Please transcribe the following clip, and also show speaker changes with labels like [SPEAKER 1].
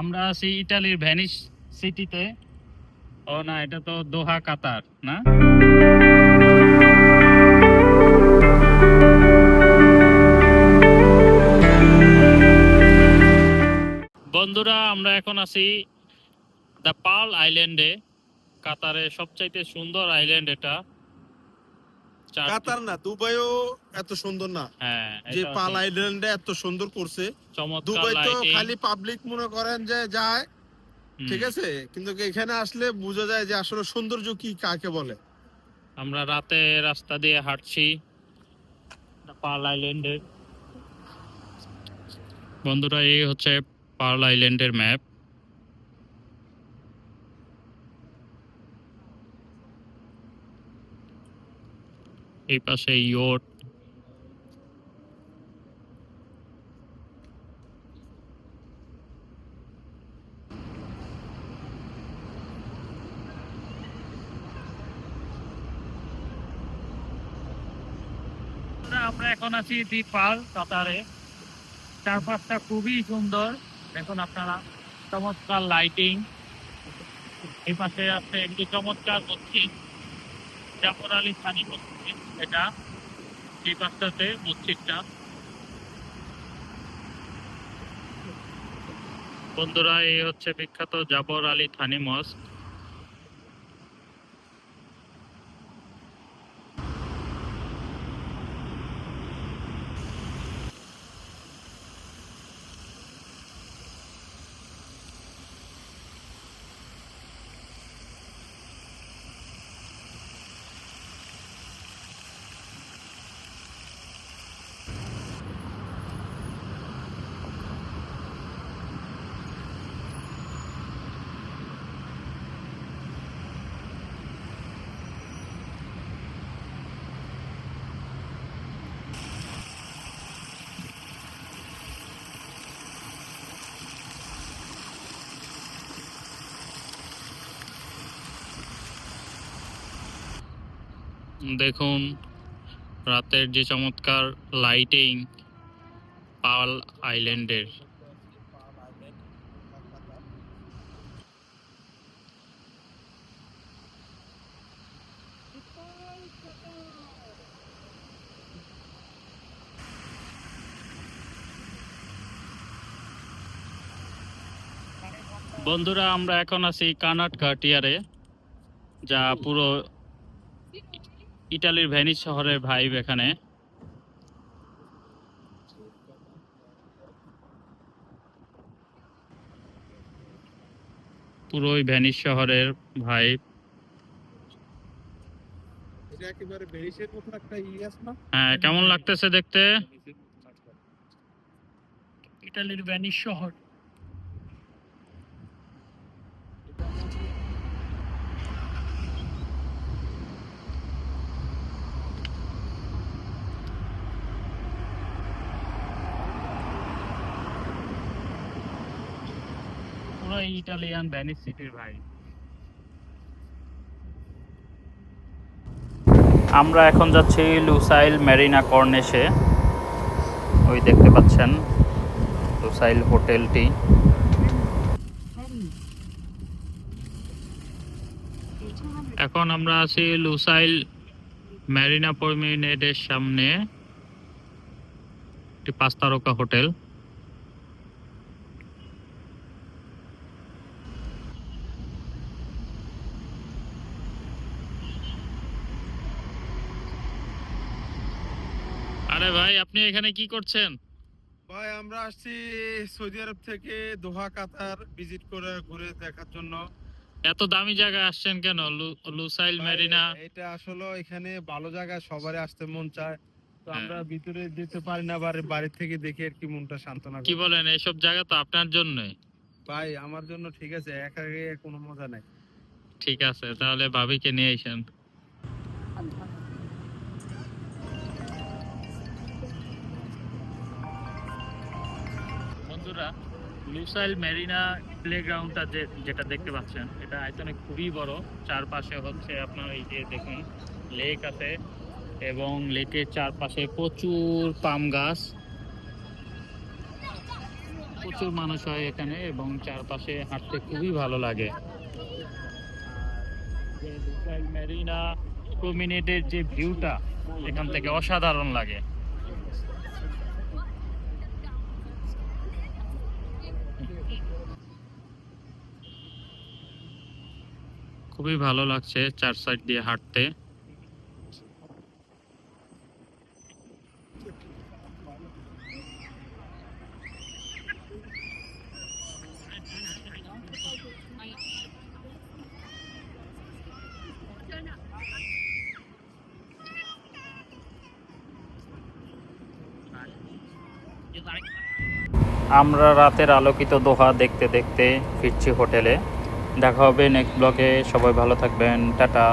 [SPEAKER 1] আমরা আছি ইটালির ভ্যানিস সিটিতে, ও না, এটা তো দোহা, কাতার, না? বন্ধুরা, আমরা এখন আছি দ্য পার্ল আইল্যান্ডে, কাতারের সবচাইতে সুন্দর আইল্যান্ড এটা।
[SPEAKER 2] কাতার না দুবাইও এত সুন্দর না।
[SPEAKER 1] হ্যাঁ
[SPEAKER 2] যে পাল আইল্যান্ডে এত সুন্দর করছে। দুবাই তো খালি পাবলিক মনে করেন যে যায় ঠিক আছে? কিন্তু এখানে আসলে বোঝা যায় যে আসলে সৌন্দর্য কি কাকে বলে?
[SPEAKER 1] আমরা রাতে রাস্তা দিয়ে হাঁটছি পার্ল আইল্যান্ডের বন্ধুরা এই হচ্ছে পার্ল আইল্যান্ডের ম্যাপ এই পাশে ইয়োট। আমরা এখন আছি দি পার্ল কাতারে। চারপাশটা খুবই সুন্দর। দেখুন আপনারা, চমৎকার লাইটিং এই পাশে আছে একটি চমৎকার মসজিদ। জাফর আলী থানি মসজিদ, এটা এই পাশটাতে মসজিদটা। বন্ধুরা, এই হচ্ছে বিখ্যাত জাফর আলী থানি মস্ক। দেখুন, রাতের যে চমৎকার লাইটিং পাল আইল্যান্ডের বন্ধুরা, আমরা এখন আছি কানাট ঘাটিয়ারে, যা পুরো ইটালির ভেনিস শহরের ভাইব এখানে। পুরোই ভেনিস শহরের ভাইব
[SPEAKER 2] এটা একেবারে ভেনিসের মতো একটা আছে না?
[SPEAKER 1] হ্যাঁ কেমন লাগতেছে দেখতে? ইটালির ভেনিস শহর। পুরো ইটালিয়ান ভেনিস সিটির ভাই। আমরা এখন যাচ্ছি লুসাইল মেরিনা কর্নেশে ওই দেখতে পাচ্ছেন লুসাইল হোটেলটি। এখন আমরা আছি লুসাইল মেরিনা প্রমিনেডের সামনে। একটি পাঁচ তারকা হোটেল। আরে ভাই আপনি এখানে কি করছেন?
[SPEAKER 2] ভাই আমরা আসছি সৌদি আরব থেকে দোহা কাতার ভিজিট করে ঘুরে দেখার জন্য।
[SPEAKER 1] এত দামি জায়গা আসছেন কেন? Lusail Marina?
[SPEAKER 2] এটা আসলে এখানে ভালো জায়গা সবারই আসতে মন চায়। তো
[SPEAKER 1] হ্যাঁ।
[SPEAKER 2] আমরা ভিতরে যেতে পারি না বাড়ি বাড়ি থেকে দেখে আর কি মনটা সান্ত্বনা
[SPEAKER 1] কি বলেন এইসব জায়গা তো আপনার জন্যই।
[SPEAKER 2] ভাই আমার জন্য ঠিক আছে একা কোনো মজা নাই।
[SPEAKER 1] ঠিক আছে তাহলে ভাবিকে নিয়ে আসেন। বন্ধুরা লুসাইল মেরিনা প্লেগ্রাউন্ডটা যে, যেটা দেখতে পাচ্ছেন, এটা আয়তনে খুবই বড়। চারপাশে হচ্ছে আপনার এই যে দেখুন লেক আছে এবং লেকের চারপাশে প্রচুর পাম গাছ। প্রচুর মানুষ হয় এখানে এবং চারপাশে হাঁটতে খুবই ভালো লাগে। মেরিনা প্রমিনেটের যে ভিউটা এখান থেকে অসাধারণ লাগে। খুবই ভালো লাগছে চার সাইড দিয়ে হাঁটতে। আমরা রাতের আলোকিত দোহা দেখতে দেখতে ফিরছি হোটেলে। দেখা হবে নেক্সট ব্লকে সবাই ভালো থাকবেন। টাটা।